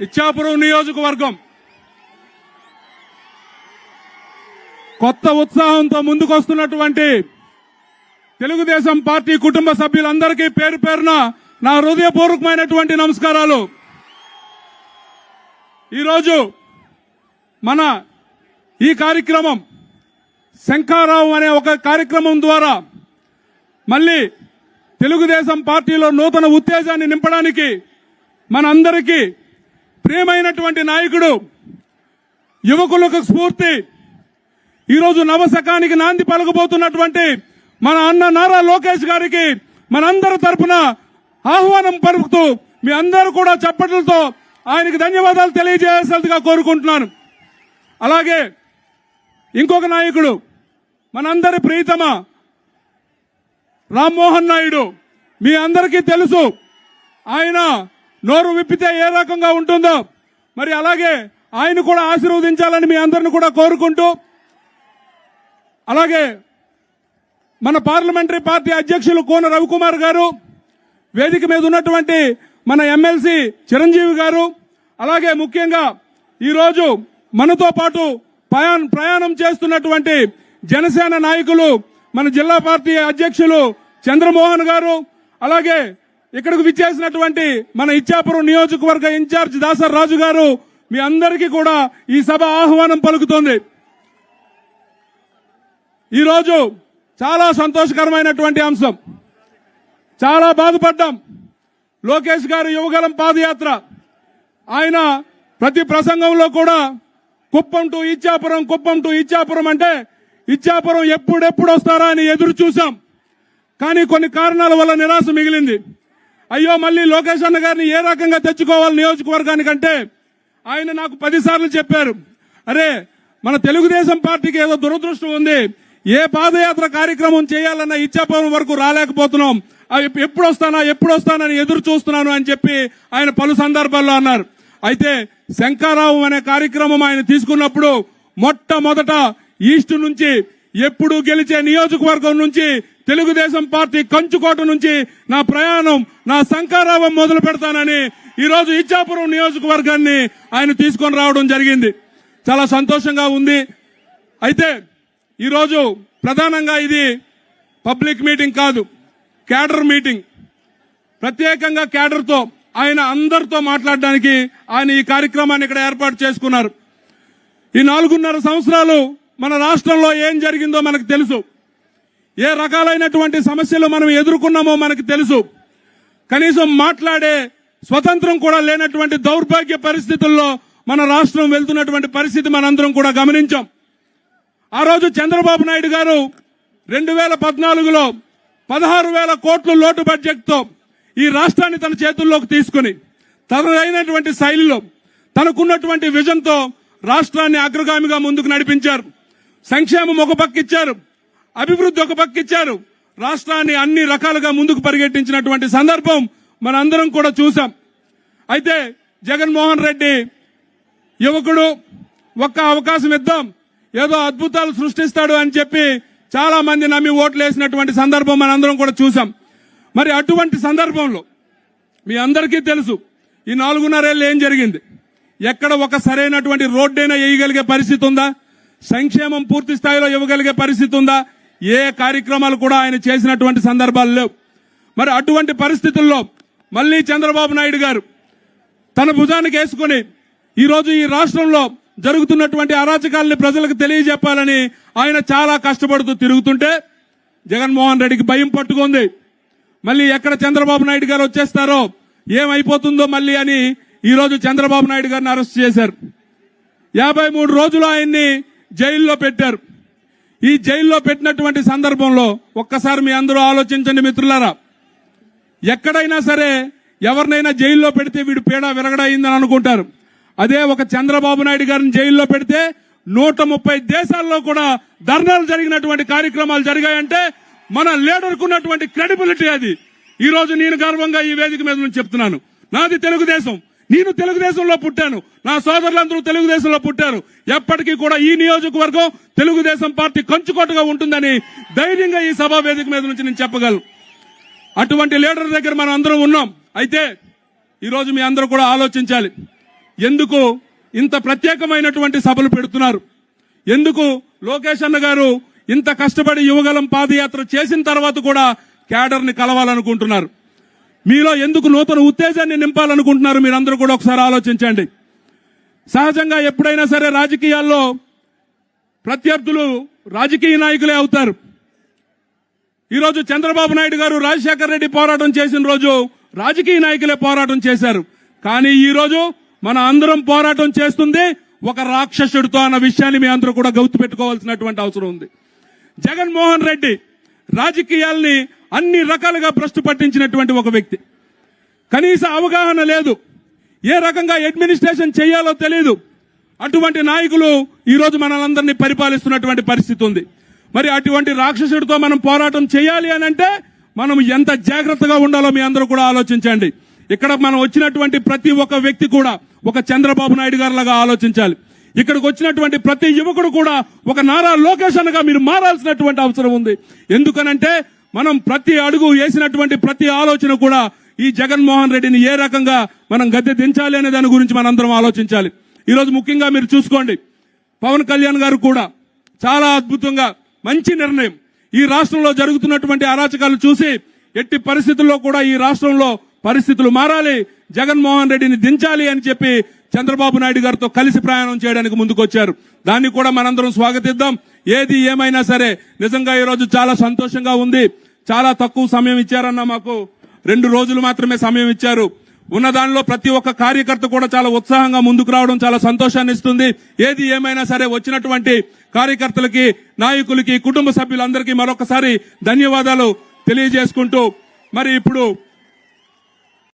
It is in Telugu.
ఇచ్చాపురం నియోజకవర్గం. కొత్త ఉత్సాహంతో ముందుకొస్తున్నటువంటి తెలుగుదేశం పార్టీ కుటుంబ సభ్యులందరికీ పేరు పేరున నా హృదయపూర్వకమైనటువంటి నమస్కారాలు. ఈరోజు మన ఈ కార్యక్రమం శంఖారావు అనే ఒక కార్యక్రమం ద్వారా మళ్ళీ తెలుగుదేశం పార్టీలో నూతన ఉత్తేజాన్ని నింపడానికి మనందరికీ ప్రియమైనటువంటి నాయకుడు యువకులకు స్ఫూర్తి. ఈరోజు నవశకానికి నాంది పలకబోతున్నటువంటి మన అన్న నారా లోకేష్ గారికి మనందరి తరపున ఆహ్వానం పలుకుతూ మీ అందరూ కూడా చప్పట్లతో ఆయనకి ధన్యవాదాలు తెలియజేయాల్సిందిగా కోరుకుంటున్నాను. అలాగే ఇంకొక నాయకుడు మనందరి ప్రీతమ రామ్మోహన్ నాయుడు. మీ అందరికీ తెలుసు ఆయన నోరు విప్పితే ఏ రకంగా ఉంటుందో మరి అలాగే ఆయన కూడా ఆశీర్వదించాలని మీ అందరిని కూడా కోరుకుంటూ అలాగే మన పార్లమెంటరీ పార్టీ అధ్యక్షులు కోన రవికుమార్ గారు వేదిక మీద ఉన్నటువంటి మన ఎమ్మెల్సీ చిరంజీవి గారు అలాగే ముఖ్యంగా ఈరోజు మనతో పాటు ప్రయాణ- ప్రయాణం చేస్తున్నటువంటి జనసేన నాయకులు మన జిల్లా పార్టీ అధ్యక్షులు చంద్రమోహన్ గారు అలాగే ఇక్కడకు విచ్చేసినటువంటి మన ఇచ్చాపురం నియోజకవర్గ ఇన్ఛార్జ్ దాసర్ రాజు గారు మీ అందరికీ కూడా ఈ సభ ఆహ్వానం పలుకుతోంది. ఈరోజు చాలా సంతోషకరమైనటువంటి అంశం. చాలా బాధపడ్డాం లోకేష్ గారు యువగలం పాదయాత్ర. ఆయన ప్రతి ప్రసంగంలో కూడా కుప్పం టు ఇచ్చాపురం కుప్పం టు ఇచ్చాపురం అంటే ఇచ్చాపురం ఎప్పుడెప్పుడు వస్తారా అని ఎదురు చూశాం. కానీ కొన్ని కారణాల వల్ల నిరాశ మిగిలింది. అయ్యో మళ్ళీ లోకేష్ అన్న గారిని ఏ రకంగా తెచ్చుకోవాలి నియోజకవర్గానికంటే ఆయన నాకు పదిసార్లు చెప్పారు. అరే మన తెలుగుదేశం పార్టీకి ఏదో దురదృష్టం ఉంది. ఏ పాదయాత్ర కార్యక్రమం చేయాలన్న ఇచ్చాపురం వరకు రాలేకపోతున్నాం. అవి ఎప్పుడు వస్తానా ఎప్పుడు వస్తానని ఎదురు చూస్తున్నాను అని చెప్పి ఆయన పలు సందర్భాల్లో అన్నారు. అయితే శంకారావు అనే కార్యక్రమం ఆయన తీసుకున్నప్పుడు మొట్టమొదట ఈస్ట్ నుంచి ఎప్పుడు గెలిచే నియోజకవర్గం నుంచి తెలుగుదేశం పార్టీ కంచుకోట నుంచి నా ప్రయాణం నా శంకారావం మొదలు పెడతానని ఈ రోజు ఇచ్చాపురం నియోజకవర్గాన్ని ఆయన తీసుకొని రావడం జరిగింది. చాలా సంతోషంగా ఉంది. అయితే ఈరోజు ప్రధానంగా ఇది పబ్లిక్ మీటింగ్ కాదు క్యాడర్ మీటింగ్. ప్రత్యేకంగా క్యాడర్తో ఆయన అందరితో మాట్లాడడానికి ఆయన ఈ కార్యక్రమాన్ని ఇక్కడ ఏర్పాటు చేసుకున్నారు. ఈ నాలుగున్నర సంవత్సరాలు మన రాష్ట్రంలో ఏం జరిగిందో మనకు తెలుసు. ఏ రకాలైనటువంటి సమస్యలు మనం ఎదుర్కొన్నామో మనకు తెలుసు. కనీసం మాట్లాడే స్వతంత్రం కూడా లేనటువంటి దౌర్భాగ్య పరిస్థితుల్లో మన రాష్ట్రం వెళ్తున్నటువంటి పరిస్థితి మనందరం కూడా గమనించాం. ఆ రోజు చంద్రబాబు నాయుడు గారు రెండు వేల పద్నాలుగులో పదహారు వేల కోట్ల లోటు బడ్జెట్తో ఈ రాష్ట్రాన్ని తన చేతుల్లోకి తీసుకుని తనదైనటువంటి శైలిలో తనకున్నటువంటి విజన్తో రాష్ట్రాన్ని అగ్రగామిగా ముందుకు నడిపించారు. సంక్షేమం ఒక పక్క ఇచ్చారు అభివృద్ధి ఒక పక్క ఇచ్చారు రాష్ట్రాన్ని అన్ని రకాలుగా ముందుకు పరిగెట్టించినటువంటి సందర్భం మనందరం కూడా చూసాం. అయితే జగన్మోహన్ రెడ్డి యువకుడు ఒక్క అవకాశం ఇద్దాం ఏదో అద్భుతాలు సృష్టిస్తాడు అని చెప్పి చాలా మంది నమ్మి ఓట్లు వేసినటువంటి సందర్భం మనందరం కూడా చూసాం. మరి అటువంటి సందర్భంలో మీ అందరికీ తెలుసు ఈ నాలుగున్నరేళ్ళు ఏం జరిగింది? ఎక్కడ ఒక సరైనటువంటి రోడ్డైనా వేయగలిగే పరిస్థితి ఉందా? సంక్షేమం పూర్తి స్థాయిలో ఇవ్వగలిగే పరిస్థితి ఉందా? ఏ కార్యక్రమాలు కూడా ఆయన చేసినటువంటి సందర్భాలు లేవు. మరి అటువంటి పరిస్థితుల్లో మళ్ళీ చంద్రబాబు నాయుడు గారు తన భుజానికి వేసుకుని ఈరోజు ఈ రాష్ట్రంలో జరుగుతున్నటువంటి అరాచకాలని ప్రజలకు తెలియజెప్పాలని ఆయన చాలా కష్టపడుతూ తిరుగుతుంటే జగన్మోహన్ రెడ్డికి భయం పట్టుకుంది. మళ్ళీ ఎక్కడ చంద్రబాబు నాయుడు గారు వచ్చేస్తారో ఏమైపోతుందో మళ్ళీ అని ఈరోజు చంద్రబాబు నాయుడు గారిని అరెస్ట్ చేశారు. యాభై మూడు రోజులు ఆయన్ని జైల్లో పెట్టారు. ఈ జైల్లో పెట్టినటువంటి సందర్భంలో ఒక్కసారి మీ అందరూ ఆలోచించండి మిత్రులారా. ఎక్కడైనా సరే ఎవరినైనా జైల్లో పెడితే వీడు పీడ విరగడయిందని అనుకుంటారు. అదే ఒక చంద్రబాబు నాయుడు గారిని జైల్లో పెడితే నూట ముప్పై దేశాల్లో కూడా ధర్నాలు జరిగినటువంటి కార్యక్రమాలు జరిగాయంటే మన లీడర్కున్నటువంటి క్రెడిబిలిటీ అది. ఈ రోజు నేను గర్వంగా ఈ వేదిక మీద నుంచి చెప్తున్నాను. నాది తెలుగుదేశం. నేను తెలుగుదేశంలో పుట్టాను. నా సోదరులందరూ తెలుగుదేశంలో పుట్టారు. ఎప్పటికీ కూడా ఈ నియోజకవర్గం తెలుగుదేశం పార్టీ కంచుకోటగా ఉంటుందని ధైర్యంగా ఈ సభా వేదిక మీద నుంచి నేను చెప్పగలను. అటువంటి లీడర్ దగ్గర మనం అందరం ఉన్నాం. అయితే ఈరోజు మీ అందరూ కూడా ఆలోచించాలి. ఎందుకు ఇంత ప్రత్యేకమైనటువంటి సభలు పెడుతున్నారు? ఎందుకు లోకేష్ అన్న గారు ఇంత కష్టపడి యువగలం పాదయాత్ర చేసిన తర్వాత కూడా క్యాడర్ని కలవాలనుకుంటున్నారు? మీలో ఎందుకు నూతన ఉత్తేజాన్ని నింపాలనుకుంటున్నారు మీరందరూ కూడా ఒకసారి ఆలోచించండి. సహజంగా ఎప్పుడైనా సరే రాజకీయాల్లో ప్రత్యర్థులు రాజకీయ నాయకులే అవుతారు. ఈరోజు చంద్రబాబు నాయుడు గారు రాజశేఖర రెడ్డి పోరాటం చేసిన రోజు రాజకీయ నాయకులే పోరాటం చేశారు. కానీ ఈరోజు మన అందరం పోరాటం చేస్తుంది ఒక రాక్షసుడితో అన్న విషయాన్ని మీ అందరూ కూడా గౌతు పెట్టుకోవాల్సినటువంటి అవసరం ఉంది. జగన్మోహన్ రెడ్డి రాజకీయాల్ని అన్ని రకాలుగా భ్రష్టు పట్టించినటువంటి ఒక వ్యక్తి. కనీస అవగాహన లేదు. ఏ రకంగా అడ్మినిస్ట్రేషన్ చేయాలో తెలియదు అటువంటి నాయకులు ఈరోజు రోజు మనలందరినీ పరిపాలిస్తున్నటువంటి పరిస్థితి ఉంది. మరి అటువంటి రాక్షసుడితో మనం పోరాటం చేయాలి అని అంటే మనం ఎంత జాగ్రత్తగా ఉండాలో మీ అందరూ కూడా ఆలోచించండి. ఇక్కడ మనం వచ్చినటువంటి ప్రతి ఒక్క వ్యక్తి కూడా ఒక చంద్రబాబు నాయుడు గారులాగా ఆలోచించాలి. ఇక్కడికి వచ్చినటువంటి ప్రతి యువకుడు కూడా ఒక నారా లోకేష్ మీరు మారాల్సినటువంటి అవసరం ఉంది. ఎందుకనంటే మనం ప్రతి అడుగు వేసినటువంటి ప్రతి ఆలోచన కూడా ఈ జగన్మోహన్ రెడ్డిని ఏ రకంగా మనం గద్దె దించాలి అనే దాని గురించి మనందరం ఆలోచించాలి. ఈ రోజు ముఖ్యంగా మీరు చూసుకోండి. పవన్ కళ్యాణ్ గారు కూడా చాలా అద్భుతంగా మంచి నిర్ణయం. ఈ రాష్ట్రంలో జరుగుతున్నటువంటి అరాచకాలు చూసి ఎట్టి పరిస్థితుల్లో కూడా ఈ రాష్ట్రంలో పరిస్థితులు మారాలి. జగన్మోహన్ రెడ్డిని దించాలి అని చెప్పి చంద్రబాబు నాయుడు గారితో కలిసి ప్రయాణం చేయడానికి ముందుకొచ్చారు. దాన్ని కూడా మనందరం స్వాగతిద్దాం. ఏది ఏమైనా సరే నిజంగా ఈ రోజు చాలా సంతోషంగా ఉంది. చాలా తక్కువ సమయం ఇచ్చారన్న మాకు. రెండు రోజులు మాత్రమే సమయం ఇచ్చారు. ఉన్న దానిలో ప్రతి ఒక్క కార్యకర్త కూడా చాలా ఉత్సాహంగా ముందుకు రావడం చాలా సంతోషాన్ని ఇస్తుంది. ఏది ఏమైనా సరే వచ్చినటువంటి కార్యకర్తలకి నాయకులకి కుటుంబ సభ్యులందరికీ మరొకసారి ధన్యవాదాలు తెలియజేసుకుంటూ మరి ఇప్పుడు